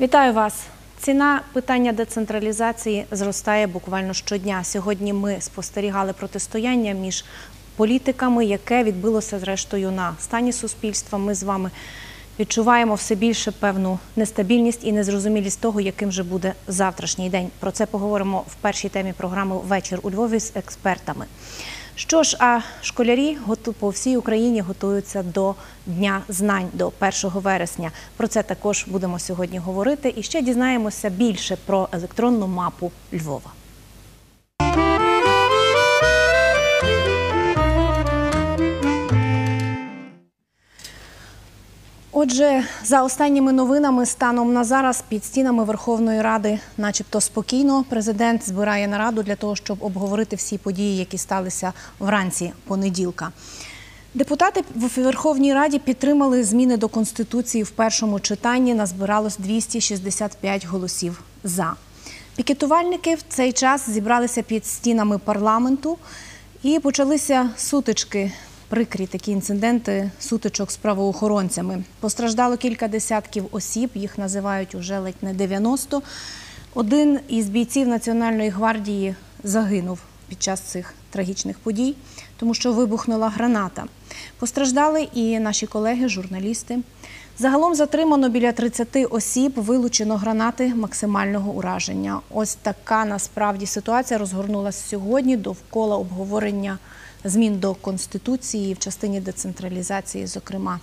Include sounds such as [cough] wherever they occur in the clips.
Вітаю вас. Ціна питання децентралізації зростає буквально щодня. Сьогодні ми спостерігали протистояння між політиками, яке відбилося зрештою на стані суспільства. Ми з вами відчуваємо все більше певну нестабільність і незрозумілість того, яким же буде завтрашній день. Про це поговоримо в першій темі програми Вечір у Львові з експертами. Що ж, а школярі по всій Україні готуються до Дня знань до 1 вересня. Про це також будемо сьогодні говорити. І ще дізнаємося більше про електронну мапу Львова. Отже, за останніми новинами станом на зараз під стінами Верховної Ради, начебто спокійно, президент збирає нараду для того, щоб обговорити всі події, які сталися вранці понеділка. Депутати в Верховній Раді підтримали зміни до конституції в першому читанні. Назбиралось 265 голосів за. Пікетувальники в цей час зібралися під стінами парламенту і почалися сутички. Прикрі такі інциденти сутичок з правоохоронцями. Постраждало кілька десятків осіб, їх називають уже ледь не 90. Один із бійців Національної гвардії загинув під час цих трагічних подій, тому що вибухнула граната. Постраждали і наші колеги, журналісти. Загалом затримано біля 30 осіб, вилучено гранати максимального ураження. Ось така насправді ситуація розгорнулася сьогодні довкола обговорення змін до конституції в частині децентралізації. Зокрема,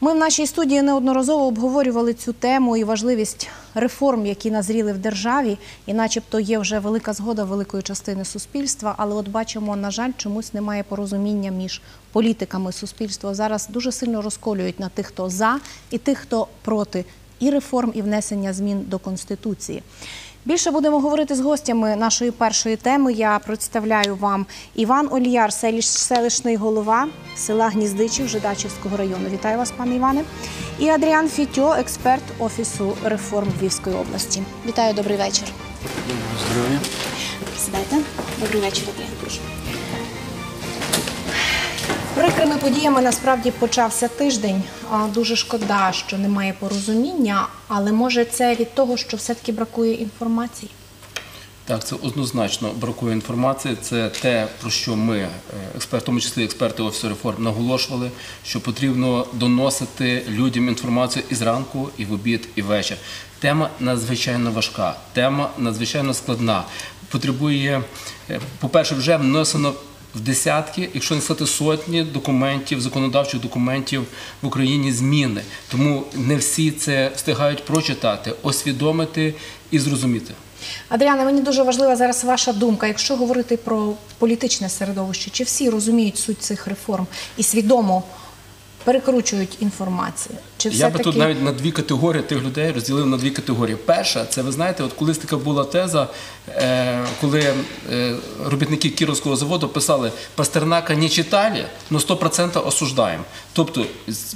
ми в нашій студії неодноразово обговорювали цю тему і важливість реформ, які назріли в державі, і, начебто, є вже велика згода великої частини суспільства. Але от бачимо, на жаль, чомусь немає порозуміння між політиками суспільства. Зараз дуже сильно розколюють на тих, хто за, і тих, хто проти і реформ, і внесення змін до конституції. Більше будемо говорити з гостями нашої першої теми. Я представляю вам Іван Оліяр, селіш- селищний голова села Гніздичів Жидачівського району. Вітаю вас, пане Іване. І Адріан Фітьо, експерт Офісу реформ Львівської області. Вітаю, добрий вечір. Здоров'я. Сідайте. Добрий вечір, Адріан. Прикрими подіями насправді почався тиждень. Дуже шкода, що немає порозуміння, але може це від того, що все-таки бракує інформації. Так, це однозначно бракує інформації. Це те, про що ми, е, в тому числі експерти Офісу реформ, наголошували, що потрібно доносити людям інформацію і зранку, і в обід, і ввечір. Тема надзвичайно важка, тема надзвичайно складна. Потребує, е, по-перше, вже внесено в десятки, якщо не сказати сотні документів, законодавчих документів в Україні зміни. Тому не всі це встигають прочитати, освідомити і зрозуміти. Адріана, мені дуже важлива зараз ваша думка. Якщо говорити про політичне середовище, чи всі розуміють суть цих реформ і свідомо перекручують інформацію? Чи Я би все-таки тут навіть на дві категорії тих людей розділив на дві категорії. Перша, це ви знаєте, от колись така була теза, е, коли е, робітники Кіровського заводу писали Пастернака не читали, але 100% осуждаємо. Тобто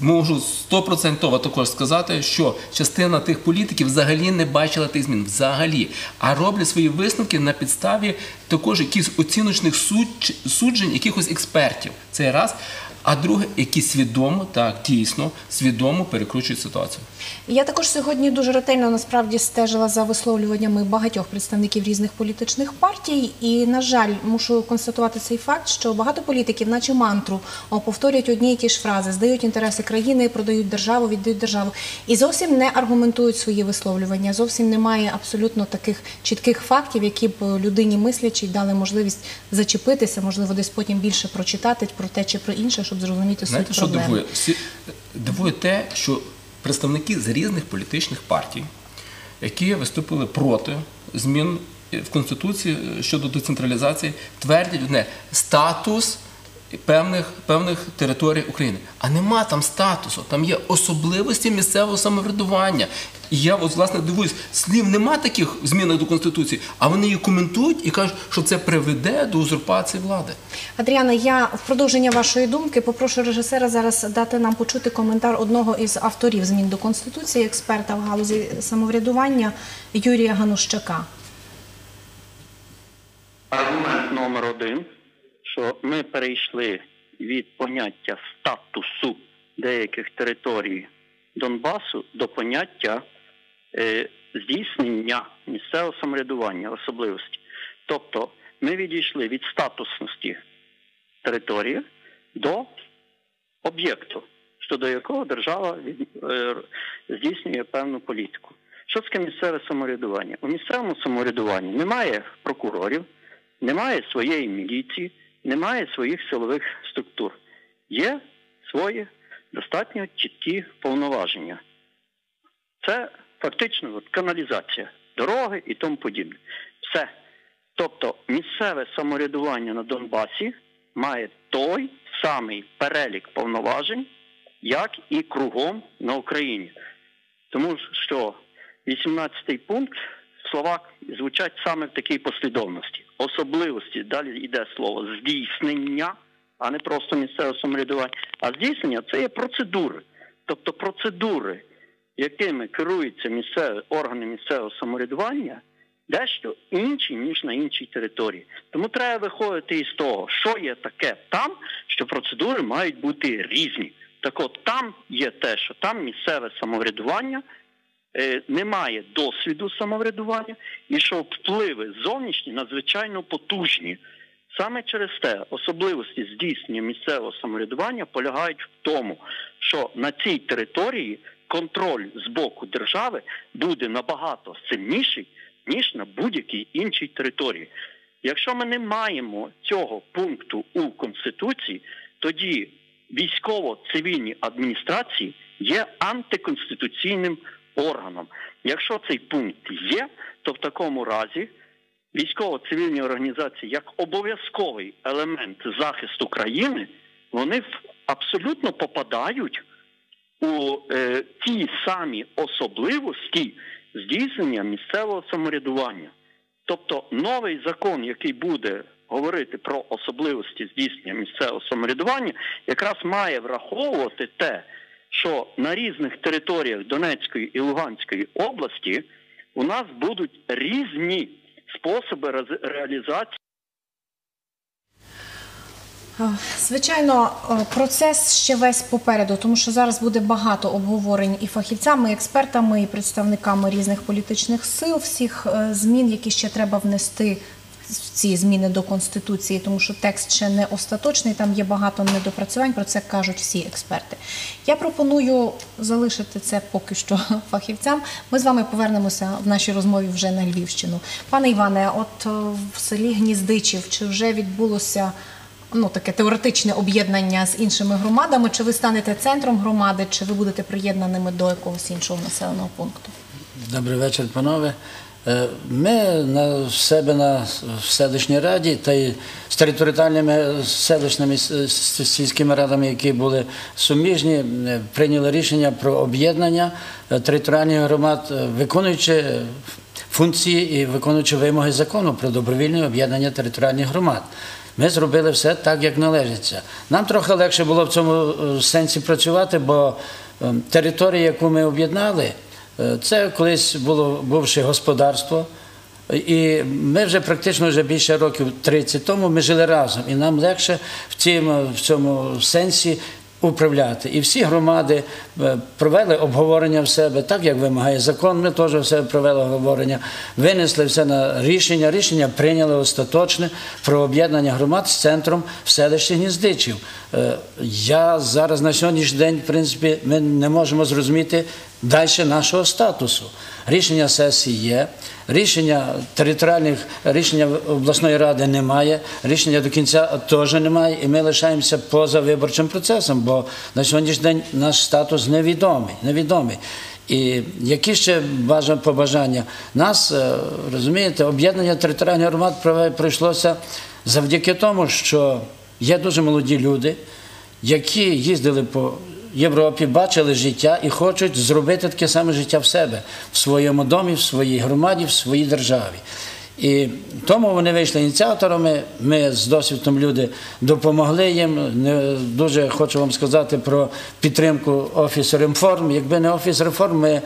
можу 100% також сказати, що частина тих політиків взагалі не бачила тих змін. Взагалі. А роблять свої висновки на підставі також якихось оціночних суд- суджень якихось експертів. Це раз. А друге, які свідомо, так дійсно свідомо перекручують ситуацію. Я також сьогодні дуже ретельно насправді стежила за висловлюваннями багатьох представників різних політичних партій. І, на жаль, мушу констатувати цей факт, що багато політиків, наче мантру, повторюють одні і ті ж фрази, здають інтереси країни, продають державу, віддають державу. І зовсім не аргументують свої висловлювання. Зовсім немає абсолютно таких чітких фактів, які б людині мислячій дали можливість зачепитися, можливо, десь потім більше прочитати про те чи про інше, щоб зрозуміти Знаєте, суть що дивує? Дивує те, що представники з різних політичних партій, які виступили проти змін в Конституції щодо децентралізації, твердять одне статус певних, певних територій України. А нема там статусу, там є особливості місцевого самоврядування. І я от, власне дивуюсь, слів нема таких в змінах до Конституції, а вони її коментують і кажуть, що це приведе до узурпації влади. Адріана, я в продовження вашої думки попрошу режисера зараз дати нам почути коментар одного із авторів змін до конституції, експерта в галузі самоврядування Юрія Ганущака. Аргумент номер один, що ми перейшли від поняття статусу деяких територій Донбасу до поняття е, здійснення місцевого самоврядування особливості. Тобто ми відійшли від статусності території до об'єкту, щодо якого держава від, е, здійснює певну політику. Що таке місцеве самоврядування? У місцевому самоврядуванні немає прокурорів, немає своєї міліції, немає своїх силових структур. Є свої достатньо чіткі повноваження. Це фактично от, каналізація, дороги і тому подібне. Все. Тобто місцеве самоврядування на Донбасі має той самий перелік повноважень, як і кругом на Україні. Тому що 18-й пункт слова звучать саме в такій послідовності. Особливості, далі йде слово здійснення, а не просто місцеве самоврядування. А здійснення це є процедури. Тобто процедури, якими керуються місцеві органи місцевого самоврядування, дещо інші, ніж на іншій території. Тому треба виходити із того, що є таке там, що процедури мають бути різні. Так от там є те, що там місцеве самоврядування е, немає досвіду самоврядування, і що впливи зовнішні надзвичайно потужні. Саме через те особливості здійснення місцевого самоврядування полягають в тому, що на цій території контроль з боку держави буде набагато сильніший, ніж на будь-якій іншій території. Якщо ми не маємо цього пункту у Конституції, тоді військово-цивільні адміністрації є антиконституційним органом. Якщо цей пункт є, то в такому разі військово-цивільні організації як обов'язковий елемент захисту країни, вони абсолютно попадають у е, ті самі особливості здійснення місцевого самоврядування. Тобто новий закон, який буде говорити про особливості здійснення місцевого самоврядування, якраз має враховувати те, що на різних територіях Донецької і Луганської області у нас будуть різні способи реалізації. Е, Звичайно, е, процес ще весь попереду, тому що зараз буде багато обговорень і фахівцями, і експертами, і представниками різних політичних сил, всіх е, змін, які ще треба внести ці зміни до конституції, тому що текст ще не остаточний, там є багато недопрацювань. Про це кажуть всі експерти. Я пропоную залишити це поки що [laughs] фахівцям. Ми з вами повернемося в нашій розмові вже на Львівщину. Пане Іване, от е, в селі Гніздичів чи вже відбулося? ну, таке теоретичне об'єднання з іншими громадами, чи ви станете центром громади, чи ви будете приєднаними до якогось іншого населеного пункту? Добрий вечір, панове. Е, Ми на себе на селищній раді та й з територіальними селищними сільськими радами, які були суміжні, е, прийняли рішення про об'єднання е, територіальних громад, виконуючи функції і виконуючи вимоги закону про добровільне об'єднання територіальних громад. Ми зробили все так, як належиться. Нам трохи легше було в цьому сенсі працювати, бо е, територія, яку ми об'єднали, це колись було бувше господарство. І ми вже практично вже більше років 30 тому ми жили разом, і нам легше в цьому, в цьому сенсі управляти. І всі громади е, провели обговорення в себе, так як вимагає закон. Ми теж в себе провели обговорення, винесли все на рішення. Рішення прийняли остаточне про об'єднання громад з центром в селищі Гніздичів. Е, Я зараз на сьогоднішній день, в принципі, ми не можемо зрозуміти далі нашого статусу. Рішення сесії є, рішення територіальних рішення обласної ради немає, рішення до кінця теж немає, і ми лишаємося поза виборчим процесом, бо на сьогоднішній день наш статус невідомий. невідомий. І які ще побажання? Нас, е, розумієте, об'єднання територіальних громад пройшлося завдяки тому, що є дуже молоді люди, які їздили по Європі, бачили життя і хочуть зробити таке саме життя в себе, в своєму домі, в своїй громаді, в своїй державі. І тому вони вийшли ініціаторами. Ми з досвідом люди допомогли їм. Не дуже хочу вам сказати про підтримку офісу реформ. Якби не офіс реформ, ми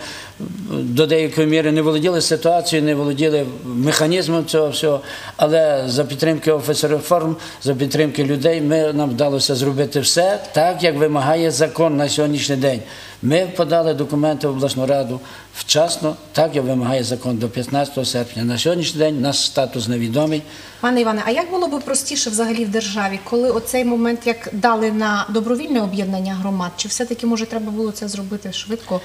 до деякої міри не володіли ситуацією, не володіли механізмом цього всього. Але за підтримки офісу реформ, за підтримки людей, ми нам вдалося зробити все так, як вимагає закон на сьогоднішній день. Ми подали документи в обласну раду вчасно, так як вимагає закон до 15 серпня. На сьогоднішній день наш статус невідомий. Пане Іване, а як було би простіше взагалі в державі, коли оцей момент як дали на добровільне об'єднання громад? Чи все-таки може треба було це зробити швидко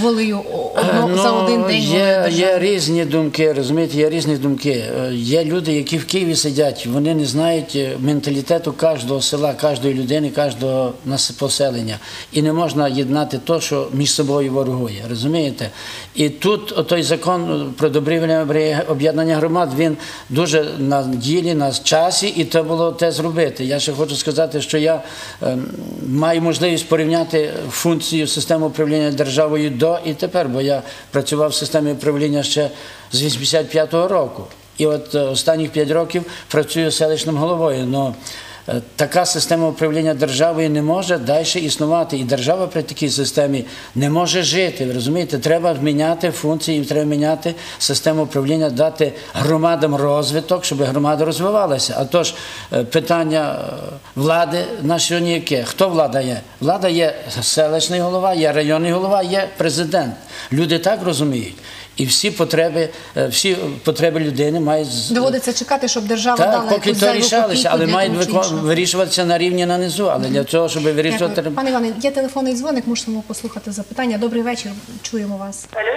волею о- одно, за один день? Е, Є, є різні думки, розумієте, є різні думки. Е, Є люди, які в Києві сидять, вони не знають е, менталітету кожного села, кожної людини, кожного нас- поселення. І не можна єднати то, що між собою ворогує. Розумієте? І тут той закон про добровільне об'єднання громад, він дуже на ділі, на часі, і це було те зробити. Я ще хочу сказати, що я ем, маю можливість порівняти функцію системи управління державою до і тепер, бо я працював в системі управління ще з 85-го року. І от е, останніх 5 років працюю селищним головою. Но е, така система управління державою не може далі існувати. І держава при такій системі не може жити. Ви розумієте, треба міняти функції, треба міняти систему управління, дати громадам розвиток, щоб громада розвивалася. А тож е, питання е, влади на сьогодні яке? Хто влада є? Влада є селищний голова, є районний голова, є президент. Люди так розуміють. І всі потреби, е, всі потреби людини мають Доводиться чекати, щоб держава дала так, поки якусь то рішалися, але мають вико- вирішуватися на рівні на низу. Але для цього, щоб вирішувати, Дякую. Пане Іване, є телефонний дзвоник, можемо послухати запитання. Добрий вечір, чуємо вас. Алло,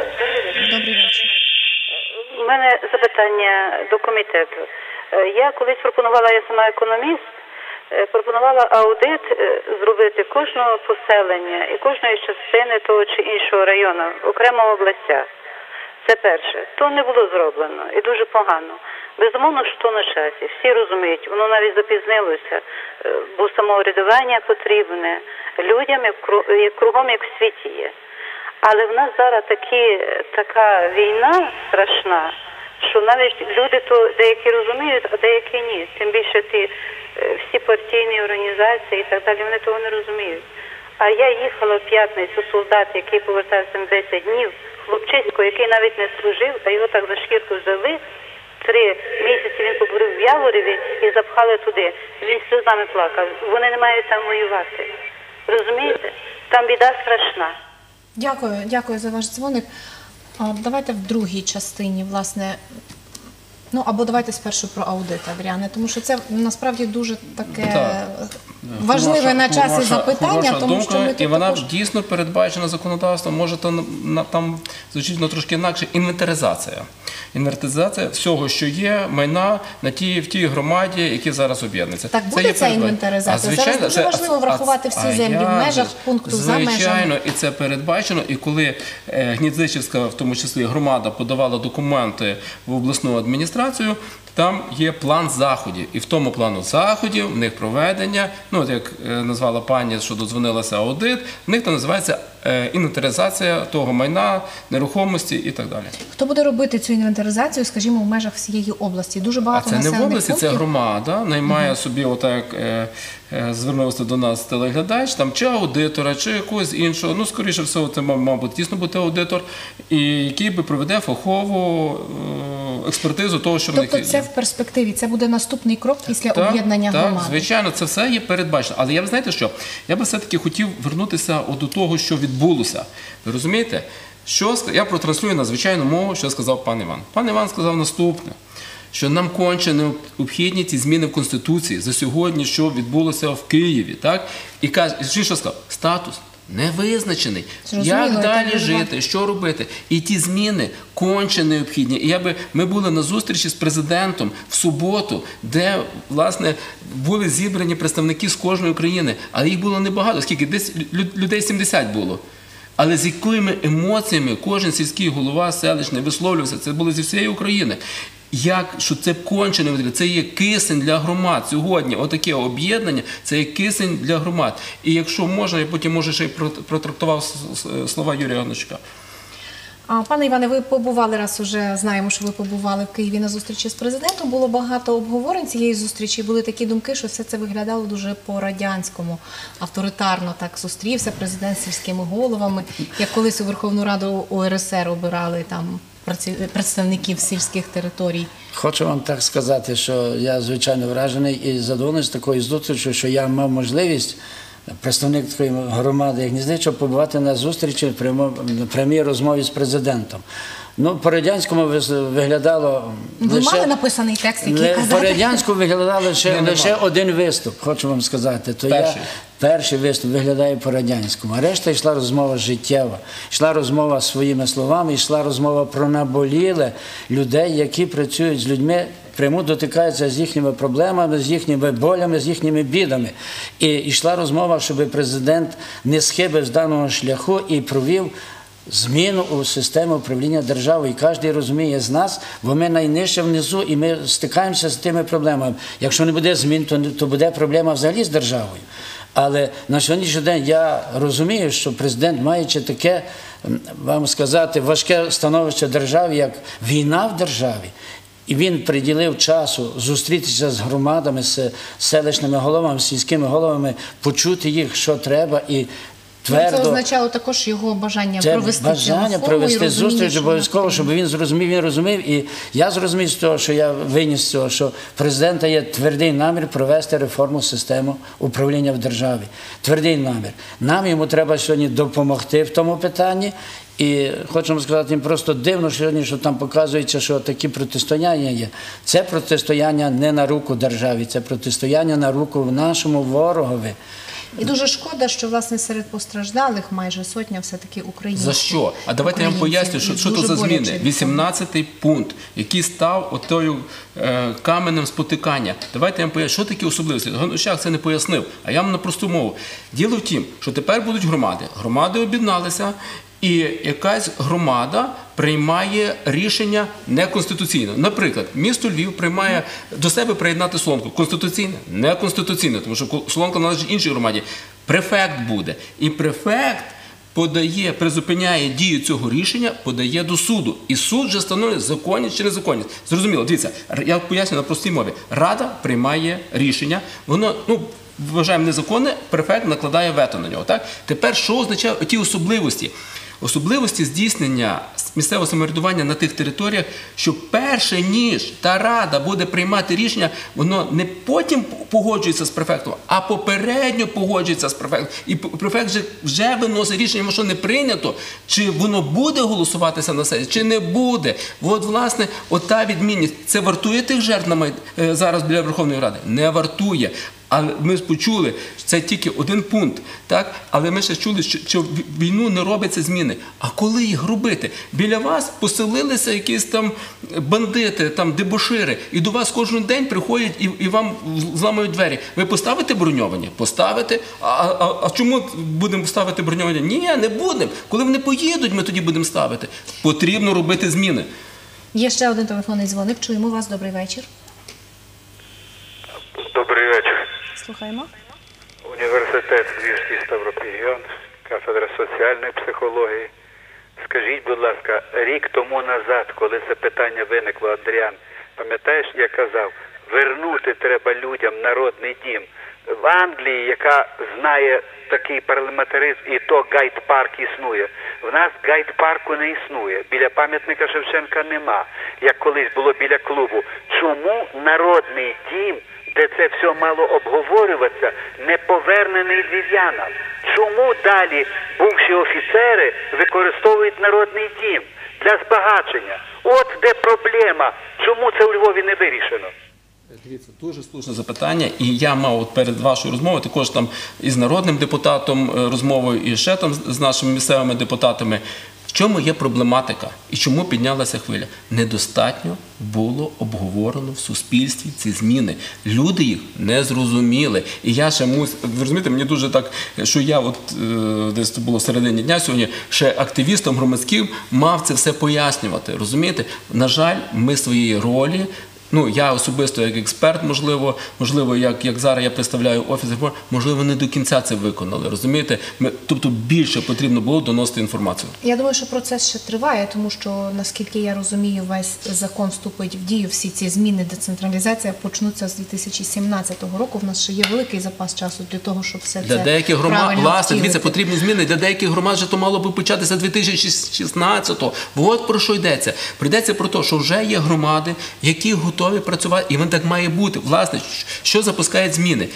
добрий вечір. У мене запитання до комітету. Е, Я колись пропонувала, я сама економіст, е, пропонувала аудит зробити кожного поселення і кожної частини того чи іншого району, окремо областях. Це перше. То не було зроблено і дуже погано. Безумовно, що на часі. Всі розуміють, воно навіть запізнилося, е, бо самоврядування потрібне людям, як кру- кругом, як в світі є. Але в нас зараз такі, така війна страшна, що навіть люди то деякі розуміють, а деякі ні. Тим більше ті е, всі партійні організації і так далі, вони того не розуміють. А я їхала в п'ятницю солдат, який повертався на 10 днів, хлопчисько, який навіть не служив, а його так за шкірку взяли. Три місяці він поборив в Явореві і запхали туди. Він сльозами плакав. Вони не мають там воювати. Розумієте? Там біда страшна. Дякую, дякую за ваш дзвоник. А, Давайте в другій частині, власне. Ну або давайте спершу про аудит, Адріане, тому що це насправді дуже таке Так. Важливе Хороша- на часі хороша- запитання, тому думка, що ми і вона також... дійсно передбачена законодавством. Може, там, там звучить трошки інакше. Інвентаризація. Інвентаризація всього, що є, майна на тій, в тій громаді, які зараз об'єднуються. Так, буде ця інвентаризація? А, звичайно, Зараз дуже це- важливо а- врахувати всі а землі в межах пункту за межами. Звичайно, і це передбачено. І коли е, Гнідзичівська, в тому числі громада, подавала документи в обласну адміністрацію, там є план заходів. І в тому плану заходів в них проведення, ну от як е, назвала пані, що додзвонилася аудит, в них там називається е, інвентаризація того майна, нерухомості і так далі. Хто буде робити цю інвентаризацію, скажімо, в межах всієї області? Дуже А багато це не в області, області, це громада наймає собі, отак е, звернувся до нас телеглядач, там чи аудитора, чи якогось іншого. Ну, скоріше всього, це мабуть дійсно бути аудитор, і який би проведе фахову е, експертизу того, що в Тобто них це в перспективі, це буде наступний крок після Так, об'єднання так, громади. звичайно, це все є передбачено. Але я б знаєте що? Я би все-таки хотів вернутися до того, що відбулося. Ви розумієте? Що я протранслюю на звичайну мову, що сказав пан Іван. Пан Іван сказав наступне. Що нам конче необхідні ті зміни в Конституції за сьогодні, що відбулося в Києві, так? І каже, що сказав? Статус не визначений. Зрозуміло, Як далі жити? що робити. І ті зміни конче необхідні. І я би ми були на зустрічі з президентом в суботу, де власне були зібрані представники з кожної країни, але їх було небагато. Скільки десь людей 70 було. Але з якими емоціями кожен сільський голова селищний висловлювався, це було зі всієї України. Як що це конче не потрібно, це є кисень для громад сьогодні. Отаке об'єднання це є кисень для громад. І якщо можна, я потім може ще й протрактував слова Юрія Гончука. А, Пане Іване, ви побували раз уже знаємо, що ви побували в Києві на зустрічі з президентом. Було багато обговорень цієї зустрічі. Були такі думки, що все це виглядало дуже по-радянському, авторитарно так зустрівся президент з сільськими головами, як колись у Верховну Раду УРСР обирали там представників сільських територій. Хочу вам так сказати, що я звичайно вражений і задоволений з такою зустрічю, що я мав можливість представник громади Гніздича, побувати на зустрічі в прямій розмові з президентом. Ну, по радянському вис- виглядало Ви лише... мали написаний текст, який Не, по радянську виглядав лише, лише один виступ, хочу вам сказати. То Перший. я перший виступ виглядає по радянському. А решта йшла розмова життєва, йшла розмова своїми словами, йшла розмова про наболіле людей, які працюють з людьми. Прямо дотикаються з їхніми проблемами, з їхніми болями, з їхніми бідами. І йшла розмова, щоб президент не схибив з даного шляху і провів зміну у систему управління державою. І кожен розуміє з нас, бо ми найнижче внизу, і ми стикаємося з тими проблемами. Якщо не буде змін, то, то буде проблема взагалі з державою. Але на сьогоднішній день я розумію, що президент, маючи таке, вам сказати, важке становище держави, як війна в державі, і він приділив часу зустрітися з громадами, з селищними головами, з сільськими головами, почути їх, що треба, і твердо Це означало також його бажання це провести бажання провести зустріч обов'язково, щоб він зрозумів, він розумів. І я зрозумів з того, що я виніс з цього, що президента є твердий намір провести реформу системи управління в державі. Твердий намір. Нам йому треба сьогодні допомогти в тому питанні. І хочемо сказати, їм просто дивно сьогодні, що там показується, що такі протистояння є. Це протистояння не на руку державі, це протистояння на руку нашому ворогові. І дуже шкода, що власне серед постраждалих майже сотня все-таки українців. За що? А давайте я вам поясню, що, що то за зміни. 18-й пункт, який став отою е, каменем спотикання. Давайте я вам поясню, що такі особливості. Гонущак це не пояснив, а я вам на просту мову. Діло в тім, що тепер будуть громади. Громади об'єдналися, і якась громада приймає рішення неконституційно. Наприклад, місто Львів приймає до себе приєднати Солонку. Конституційне? Неконституційне, тому що Солонка належить іншій громаді. Префект буде. І префект подає, призупиняє дію цього рішення, подає до суду. І суд вже встановлює законність чи незаконність. Зрозуміло, дивіться, я поясню на простій мові. Рада приймає рішення, воно ну. Вважаємо незаконне, префект накладає вето на нього. Так? Тепер що означають ті особливості? Особливості здійснення місцевого самоврядування на тих територіях, що перше ніж та рада буде приймати рішення, воно не потім погоджується з префектом, а попередньо погоджується з префектом. І префект вже, вже виносить рішення, що не прийнято, чи воно буде голосуватися на сесії, чи не буде. От, власне, ота відмінність. Це вартує тих жертв на май- е, зараз біля Верховної Ради? Не вартує. Але ми ж почули, що це тільки один пункт, так? Але ми ще чули, що, що в війну не робиться зміни. А коли їх робити? Біля вас поселилися якісь там бандити, там дебошири, і до вас кожен день приходять і, і вам зламують двері. Ви поставите броньовані? Поставите. А, а, а чому будемо ставити броньовані? Ні, не будемо. Коли вони поїдуть, ми тоді будемо ставити. Потрібно робити зміни. Є ще один телефонний дзвоник. Чуємо вас. Добрий вечір. Добрий вечір. Слухаємо. Університет Львівський Ставропігіон, кафедра соціальної психології. Скажіть, будь ласка, рік тому назад, коли це питання виникло, Андріан, пам'ятаєш, я казав, вернути треба людям народний дім. В Англії, яка знає такий парламентаризм, і то гайд-парк існує. В нас гайд-парку не існує. Біля пам'ятника Шевченка нема, як колись було біля клубу. Чому народний дім де це все мало обговорюватися, не повернений львів'янам. Чому далі бувші офіцери використовують народний дім для збагачення? От де проблема. Чому це у Львові не вирішено? Дивіться, дуже слушне запитання, і я мав от перед вашою розмовою також там із народним депутатом е, розмовою, і ще там з нашими місцевими депутатами. Чому є проблематика і чому піднялася хвиля? Недостатньо було обговорено в суспільстві ці зміни. Люди їх не зрозуміли. І я ще мус... ви розумієте, мені дуже так, що я от е, десь це було в середині дня сьогодні, ще активістом громадським мав це все пояснювати. Розумієте? На жаль, ми своєї ролі Ну, я особисто як експерт, можливо, можливо, як, як зараз я представляю офіс можливо, не до кінця це виконали. Розумієте? Ми, тобто більше потрібно було доносити інформацію. Я думаю, що процес ще триває, тому що наскільки я розумію, весь закон вступить в дію. Всі ці зміни, децентралізація почнуться з 2017 року. В нас ще є великий запас часу для того, щоб все Для це деяких громад, правильно власне, дивіться, потрібні зміни. Для деяких громад вже то мало би початися 2016-го. От про що йдеться. Прийдеться про те, що вже є громади, які готові. Готові працювати, і він так має бути. Власне, що запускають зміни?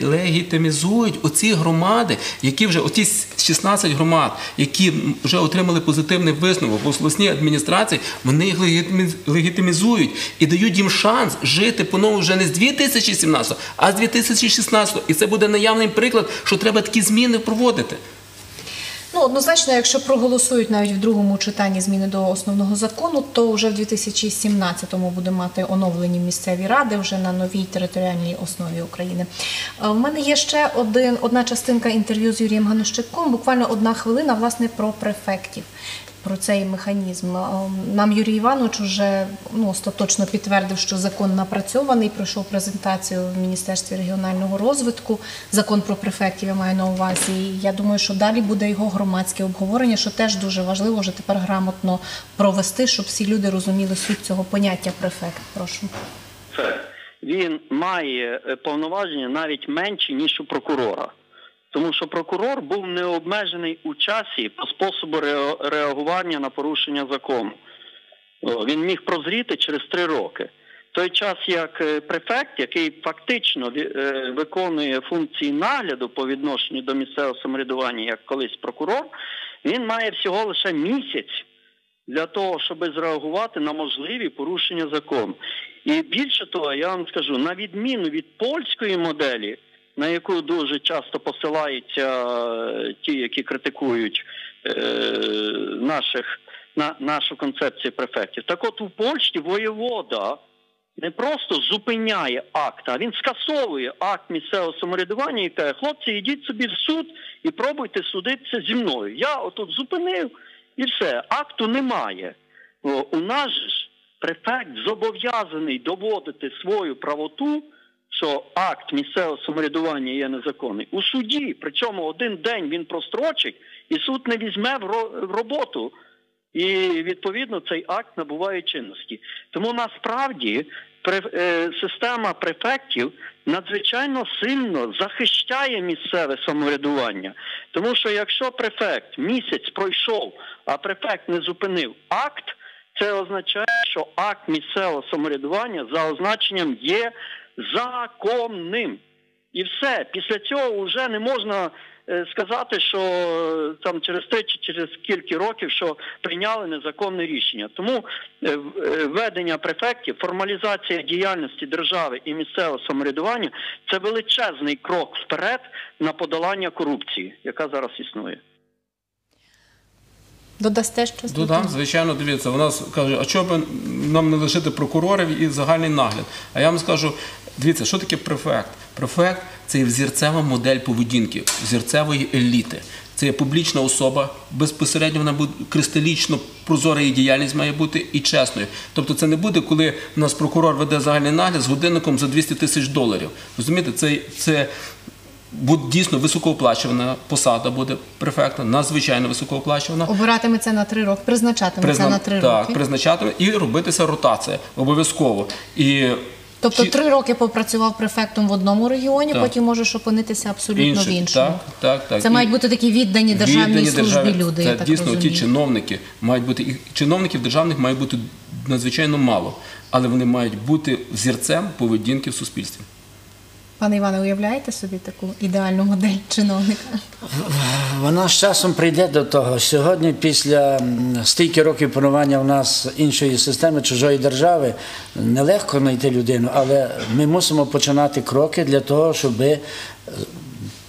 Легітимізують оці громади, які вже оті с- 16 громад, які вже отримали позитивний висновок в обласній адміністрації, вони їх легітиміз- легітимізують і дають їм шанс жити по-новому вже не з 2017, а з 2016. І це буде наявний приклад, що треба такі зміни проводити. Ну, однозначно, якщо проголосують навіть в другому читанні зміни до основного закону, то вже в 2017-му буде мати оновлені місцеві ради вже на новій територіальній основі України. У В мене є ще один, одна частинка інтерв'ю з Юрієм Ганощиком. буквально одна хвилина, власне, про префектів. Про цей механізм нам Юрій Іванович вже ну, остаточно підтвердив, що закон напрацьований, пройшов презентацію в Міністерстві регіонального розвитку. Закон про префектів я маю на увазі. І я думаю, що далі буде його громадське обговорення, що теж дуже важливо вже тепер грамотно провести, щоб всі люди розуміли суть цього поняття префект. Прошу. Він має е, повноваження навіть менші, ніж у прокурора. Тому що прокурор був необмежений у часі по способу реагування на порушення закону. Він міг прозріти через три роки. Той час як е, префект, який фактично е, виконує функції нагляду по відношенню до місцевого самоврядування, як колись прокурор, він має всього лише місяць для того, щоб зреагувати на можливі порушення закону. І більше того, я вам скажу, на відміну від польської моделі, на яку дуже часто посилаються е, ті, які критикують е, наших, на, нашу концепцію префектів. Так от у Польщі воєвода не просто зупиняє акт, а він скасовує акт місцевого самоврядування і каже, хлопці, йдіть собі в суд і пробуйте судитися зі мною. Я отут зупинив і все, акту немає. У нас ж префект зобов'язаний доводити свою правоту, що акт місцевого самоврядування є незаконний. У суді, причому один день він прострочить, і суд не візьме в роботу і відповідно цей акт набуває чинності. Тому насправді е, система префектів надзвичайно сильно захищає місцеве самоврядування. Тому що якщо префект місяць пройшов, а префект не зупинив акт, це означає, що акт місцевого самоврядування за означенням є законним. І все. Після цього вже не можна е, сказати, що е, там через три чи через кілька років що прийняли незаконне рішення. Тому е, введення префектів, формалізація діяльності держави і місцевого самоврядування це величезний крок вперед на подолання корупції, яка зараз існує. Додасте щось? Додам, звичайно, дивіться, у нас каже, а чого б нам не лишити прокурорів і загальний нагляд? А я вам скажу, дивіться, що таке префект? Префект це є взірцева модель поведінки, взірцевої еліти. Це є публічна особа, безпосередньо вона буде кристалічно прозора її діяльність має бути і чесною. Тобто це не буде, коли у нас прокурор веде загальний нагляд з годинником за 200 тисяч доларів. Розумієте, це, це буде дійсно високооплачувана посада буде префекта, надзвичайно високооплачувана. Обиратиметься на три роки, призначатиметься Призна- на три так, роки. призначатиме і робитися ротація обов'язково. І Тобто чи- три роки попрацював префектом в одному регіоні, Так. потім можеш опинитися абсолютно в іншому. Так, так, так. Це І мають бути такі віддані державній віддані службі державі. люди. Це я так дійсно розумію. ті чиновники мають бути і чиновників державних має бути надзвичайно мало, але вони мають бути взірцем поведінки в суспільстві. Пане Іване, уявляєте собі таку ідеальну модель чиновника? Вона з часом прийде до того. Сьогодні, після стільки років панування в нас іншої системи чужої держави, нелегко знайти людину, але ми мусимо починати кроки для того, щоб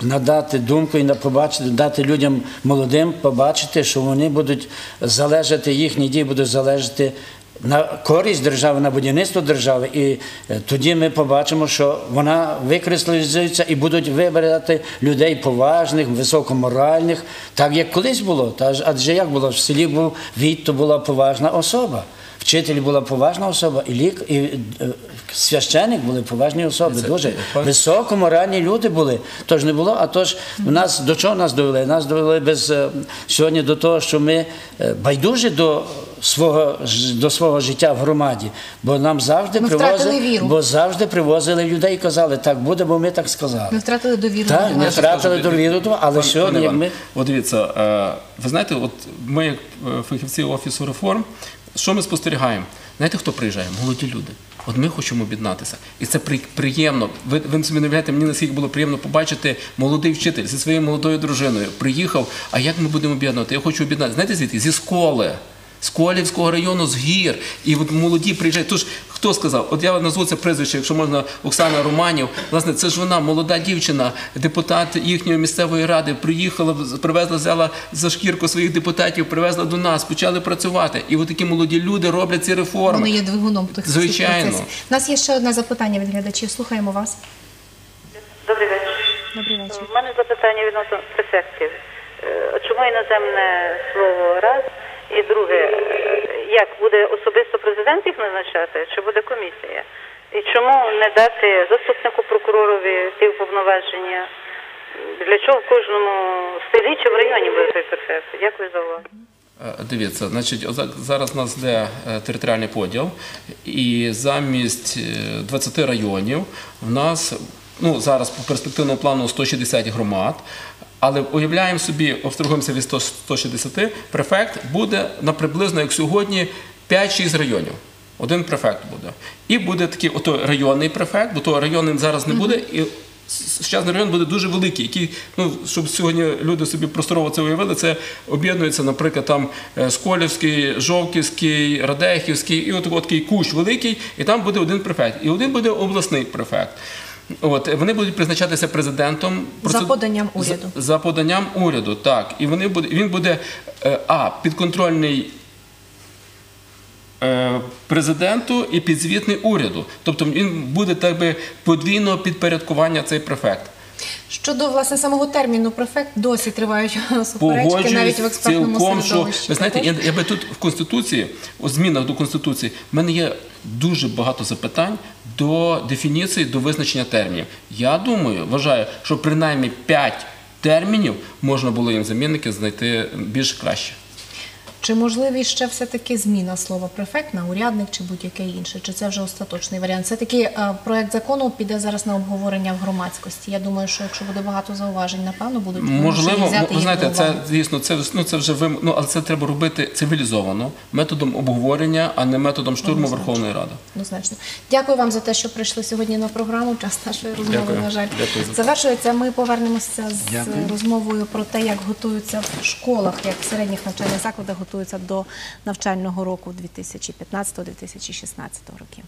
надати думку і побачити, дати людям молодим побачити, що вони будуть залежати, їхні дії будуть залежати. На користь держави, на будівництво держави, і е, тоді ми побачимо, що вона викристалізується і будуть вибирати людей поважних, високоморальних, так як колись було. Адже як було в селі був Війт, то була поважна особа. Вчитель була поважна особа, і лік, і е, священик були поважні особи. Це- Дуже високоморальні люди були. Тож не було. А тож в нас до чого нас довели? Нас довели без е, сьогодні до того, що ми байдужі до свого до свого життя в громаді, бо нам завжди Ми втратили привозили, віру. бо завжди привозили людей і казали, так буде, бо ми так сказали. Ми втратили довіру. Так, ми втратили довіру, але пан- сьогодні пане як Іване, ми. От дивіться, е, ви знаєте, от ми, як е, фахівці Офісу реформ, що ми спостерігаємо? Знаєте, хто приїжджає? Молоді люди. От ми хочемо об'єднатися. І це при- приємно. Ви, ви собі не уявляєте, мені наскільки було приємно побачити молодий вчитель зі своєю молодою дружиною. Приїхав, а як ми будемо об'єднувати? Я хочу об'єднатися. Знаєте звідки? Зі школи. З Колівського району, з гір. І от молоді приїжджають. Тож хто сказав? От я назву це прізвище, якщо можна, Оксана Романів. Власне, це ж вона, молода дівчина, депутат їхньої місцевої ради, приїхала, привезла, взяла за шкірку своїх депутатів, привезла до нас, почали працювати. І от такі молоді люди роблять ці реформи. Вони є двигуном тих Звичайно. процесів. У нас є ще одне запитання від глядачів. Слухаємо вас. Добрий вечір. Добрий вечір. У мене запитання відносно префектів. Чому іноземне слово раз? І друге, е, як буде особисто президент їх назначати, чи буде комісія? І чому не дати заступнику прокуророві ті повноваження? Для чого в кожному селі чи в районі буде той префект? Дякую за увагу. Е, Дивіться, значить, зараз у нас йде е, територіальний поділ, і замість е, 20 районів в нас ну зараз по перспективному плану 160 громад. Але уявляємо собі, абстрагуємося від 100 160, префект буде на приблизно як сьогодні 5-6 районів. Один префект буде. І буде такий ото районний префект, бо то районним зараз не буде. І Сучасний район буде дуже великий, який, ну, щоб сьогодні люди собі просторово це уявили, це об'єднується, наприклад, там е, Сколівський, Жовківський, Радехівський, і от такий кущ великий, і там буде один префект. І один буде обласний префект. От, вони будуть призначатися президентом За Процед- поданням уряду. За, за поданням уряду, так. І вони буде, він буде е, а, підконтрольний е, президенту і підзвітний уряду. Тобто він буде так би подвійного підпорядкування цей префект. Щодо власне самого терміну префект, досі тривають суперечки навіть в експертному цілком, що ви знаєте, я, я би тут в конституції, у змінах до конституції, в мене є дуже багато запитань до дефініції, до визначення термінів. Я думаю, вважаю, що принаймні 5 термінів можна було їм замінники знайти більш краще. Чи можливі ще все-таки зміна слова префект на урядник чи будь-яке інше? Чи це вже остаточний варіант? Це такий е, проект закону піде зараз на обговорення в громадськості. Я думаю, що якщо буде багато зауважень, напевно будуть Можливо, взяти ви знаєте, це звісно, це ну це вже вим... ну, але це треба робити цивілізовано, методом обговорення, а не методом штурму Верховної Ради. Однозначно. Дякую вам за те, що прийшли сьогодні на програму. Час нашої розмови, Дякую. на жаль, Дякую завершується. Ми повернемося з Дякую. розмовою про те, як готуються в школах, як в середніх навчальних закладах готуються до навчального року 2015-2016 років.